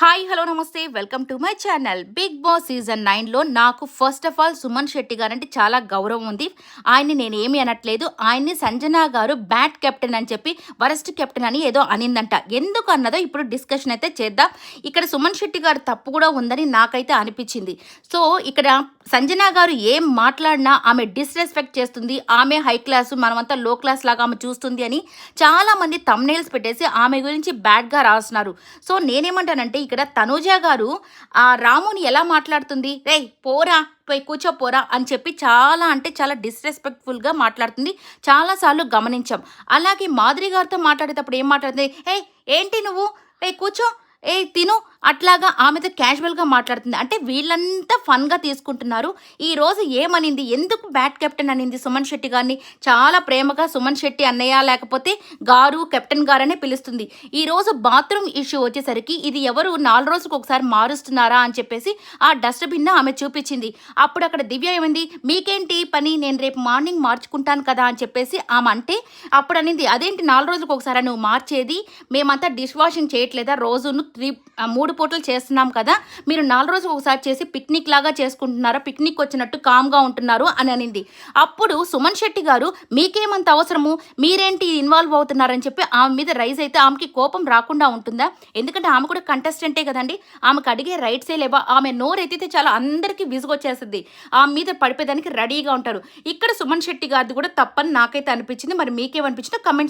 Hi hello namaste. Welcome to my channel Bigg Boss season నైన్లో నాకు first of all Suman Shetty guarantee చాలా గౌరవం ఉంది. ఆయన్ని నేను ఏమి అనట్లేదు. ఆయన్ని సంజన గారు బ్యాట్ కెప్టెన్ అని చెప్పి వరస్ట్ కెప్టెన్ అని ఏదో అనిందంట. ఎందుకు అన్నదో ఇప్పుడు డిస్కషన్ అయితే చేద్దాం. ఇక్కడ సుమన్ శెట్టి గారు తప్పు కూడా ఉందని నాకైతే అనిపించింది. సో ఇక్కడ సంజన గారు ఏం మాట్లాడినా ఆమె డిస్రెస్పెక్ట్ చేస్తుంది. ఆమె హై క్లాస్ మనమంతా లో క్లాస్ లాగా ఆమె చూస్తుంది అని చాలామంది తమ్నేల్స్ పెట్టేసి ఆమె గురించి బ్యాడ్గా రాస్తున్నారు. సో నేనేమంటానంటే ఇక్కడ తనూజ గారు ఆ రాముని ఎలా మాట్లాడుతుంది? రే పోరా పోయి కూర్చో పోరా అని చెప్పి చాలా అంటే చాలా డిస్రెస్పెక్ట్ఫుల్గా మాట్లాడుతుంది. చాలాసార్లు గమనించాం. అలాగే మాధురి గారితో మాట్లాడేటప్పుడు ఏం మాట్లాడుతుంది? ఏ ఏంటి నువ్వు? రే కూర్చో. ఏ తిను. అట్లాగా ఆమెతో క్యాజువల్గా మాట్లాడుతుంది. అంటే వీళ్ళంతా ఫన్గా తీసుకుంటున్నారు. ఈ రోజు ఏమనింది? ఎందుకు బ్యాట్ కెప్టెన్ అనింది సుమన్ శెట్టి గారిని? చాలా ప్రేమగా సుమన్ శెట్టి అన్నయ్య లేకపోతే గారు కెప్టెన్ గారనే పిలుస్తుంది. ఈ రోజు బాత్రూమ్ ఇష్యూ వచ్చేసరికి ఇది ఎవరు నాలుగు రోజులకు ఒకసారి మారుస్తున్నారా అని చెప్పేసి ఆ డస్ట్బిన్ ఆమె చూపించింది. అప్పుడు అక్కడ దివ్య ఏమైంది? మీకేంటి పని? నేను రేపు మార్నింగ్ మార్చుకుంటాను కదా అని చెప్పేసి ఆమె అంటే అప్పుడు అనింది అదేంటి నాలుగు రోజులకు ఒకసారి నువ్వు మార్చేది? మేమంతా డిష్ వాషింగ్ చేయట్లేదా? రోజును త్రీ మూడు మూడు పూటలు చేస్తున్నాం కదా మీరు నాలుగు రోజులు ఒకసారి చేసి పిక్నిక్ లాగా చేసుకుంటున్నారా? పిక్నిక్ వచ్చినట్టు కామ్గా ఉంటున్నారు అని అనింది. అప్పుడు సుమన్ శెట్టి గారు మీకేమంత అవసరము? మీరేంటి ఇన్వాల్వ్ అవుతున్నారని చెప్పి ఆమె మీద రైజ్ అయితే ఆమెకి కోపం రాకుండా ఉంటుందా? ఎందుకంటే ఆమె కూడా కంటెస్టెంటే కదండి. ఆమెకు అడిగే రైట్సే లేవా? ఆమె నోరెత్తితే చాలా అందరికీ విసుగొచ్చేస్తుంది. ఆమె మీద పడిపోయేదానికి రెడీగా ఉంటారు. ఇక్కడ సుమన్ శెట్టి గారిది కూడా తప్పని నాకైతే అనిపించింది. మరి మీకేమనిపించిందో కమెంట్